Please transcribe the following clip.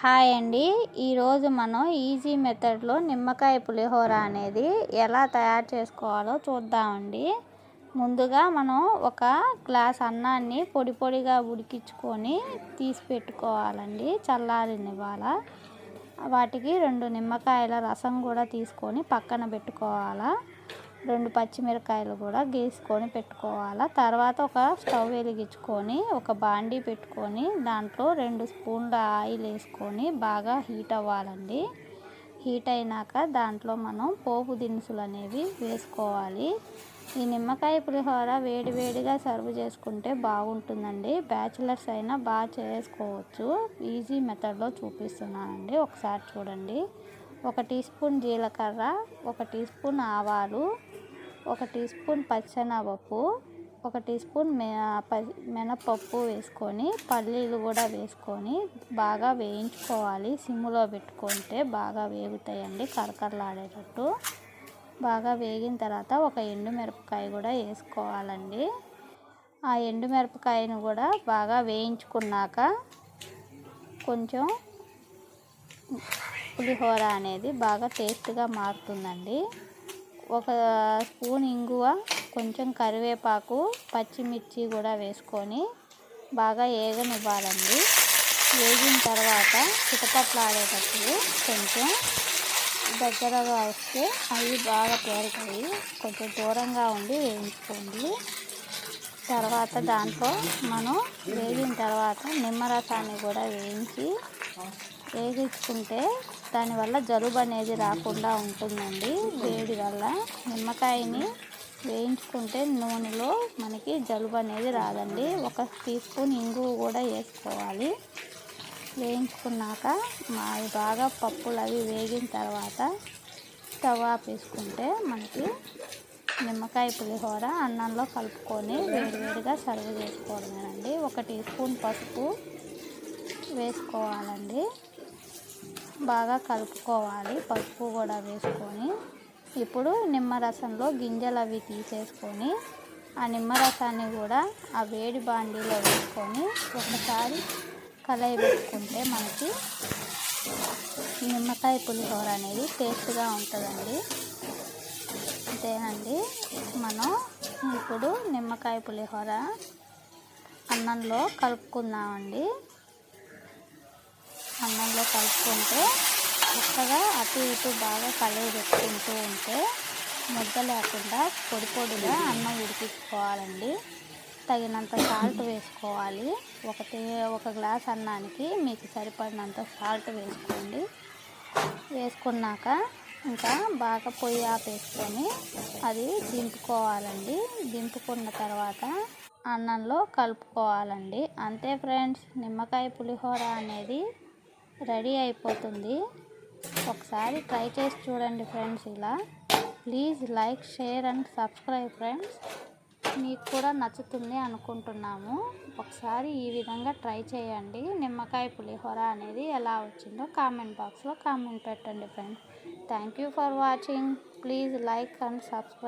Hi అండి. ఈరోజు మనం ఈజీ మెథడ్లో నిమ్మకాయ పులిహోర అనేది ఎలా తయారు చేసుకోవాలో చూద్దామండి. ముందుగా మనం ఒక గ్లాస్ అన్నాన్ని పొడి పొడిగా ఉడికించుకొని తీసి పెట్టుకోవాలండి. చల్లారినివ్వాల. వాటికి రెండు నిమ్మకాయల రసం కూడా తీసుకొని పక్కన పెట్టుకోవాలా. రెండు పచ్చిమిరకాయలు కూడా గీసుకొని పెట్టుకోవాలి. తర్వాత ఒక స్టవ్ వెలిగించుకొని ఒక బాండీ పెట్టుకొని దాంట్లో రెండు స్పూన్ల ఆయిల్ వేసుకొని బాగా హీట్ అవ్వాలండి. హీట్ అయినాక దాంట్లో మనం పోపు దినుసులు అనేవి వేసుకోవాలి. ఈ నిమ్మకాయ పులిహోర వేడివేడిగా సర్వ్ చేసుకుంటే బాగుంటుందండి. బ్యాచిలర్స్ అయినా బాగా చేసుకోవచ్చు. ఈజీ మెథడ్లో చూపిస్తున్నానండి. ఒకసారి చూడండి. ఒక టీ స్పూన్ జీలకర్ర ఒక టీ స్పూన్ ఆవాలు ఒక టీ స్పూన్ పచ్చెనగపప్పు ఒక టీ స్పూన్ మినపప్పు వేసుకొని పల్లీలు కూడా వేసుకొని బాగా వేయించుకోవాలి. సిమ్లో పెట్టుకుంటే బాగా వేగుతాయండి కరకరలాడేటట్టు. బాగా వేగిన తర్వాత ఒక ఎండుమిరపకాయ కూడా వేసుకోవాలండి. ఆ ఎండుమిరపకాయను కూడా బాగా వేయించుకున్నాక కొంచెం పులిహోర అనేది బాగా టేస్ట్గా మారుతుందండి. ఒక స్పూన్ ఇంగువ కొంచెం కరివేపాకు పచ్చిమిర్చి కూడా వేసుకొని బాగా ఏగనివ్వాలండి. వేగిన తర్వాత చిటపట్లాడేటప్పుడు కొంచెం దగ్గరగా వస్తే అవి బాగా పేరుతాయి. కొంచెం దూరంగా ఉండి వేయించుకోండి. తర్వాత దాంట్లో మనం వేగిన తర్వాత నిమ్మరసాన్ని కూడా వేయించి వేగించుకుంటే దానివల్ల జలుబు అనేది రాకుండా ఉంటుందండి. వేడి వల్ల నిమ్మకాయని వేయించుకుంటే నూనెలో మనకి జలుబు అనేది రాదండి. ఒక టీ స్పూన్ ఇంగువ కూడా వేసుకోవాలి. వేయించుకున్నాక మావి బాగా పప్పులు అవి వేగిన తర్వాత స్టవ్ వేసుకుంటే మనకి నిమ్మకాయ పులిహోర అన్నంలో కలుపుకొని వేడివేడిగా సర్వ్ చేసుకోవడమేనండి. ఒక టీ స్పూన్ పసుపు వేసుకోవాలండి. బాగా కలుపుకోవాలి. పసుపు కూడా వేసుకొని ఇప్పుడు నిమ్మరసంలో గింజలు అవి తీసేసుకొని ఆ నిమ్మరసాన్ని కూడా ఆ వేడి బాండీలో వేసుకొని ఒకసారి కలయి పెట్టుకుంటే మనకి నిమ్మకాయ పులిహోర అనేది టేస్ట్గా ఉంటుందండి. అంతేనండి మనం ఇప్పుడు నిమ్మకాయ పులిహోర అన్నంలో కలుపుకుందామండి. అన్నంలో కలుపుకుంటే చక్కగా అటు ఇటు బాగా కలిగి పెట్టుకుంటూ ఉంటే ముద్ద లేకుండా పొడి పొడిగా అన్నం ఉడికించుకోవాలండి. తగినంత సాల్ట్ వేసుకోవాలి. ఒకటి ఒక గ్లాస్ అన్నానికి మీకు సరిపడినంత సాల్ట్ వేసుకోండి. వేసుకున్నాక ఇంకా బాగా పొయ్యి ఆపేసుకొని అది దింపుకోవాలండి. దింపుకున్న తర్వాత అన్నంలో కలుపుకోవాలండి. అంతే ఫ్రెండ్స్ నిమ్మకాయ పులిహోర అనేది రెడీ అయిపోతుంది. ఒకసారి ట్రై చేసి చూడండి ఫ్రెండ్స్ ఇలా. Please like share and subscribe friends. మీకు కూడా నచ్చుతుంది అనుకుంటున్నాము. ఒకసారి ఈ విధంగా ట్రై చేయండి. నిమ్మకాయ పులిహోర అనేది ఎలా వచ్చిందో కామెంట్ బాక్స్లో కామెంట్ పెట్టండి friends. Thank you for watching. Please like and subscribe.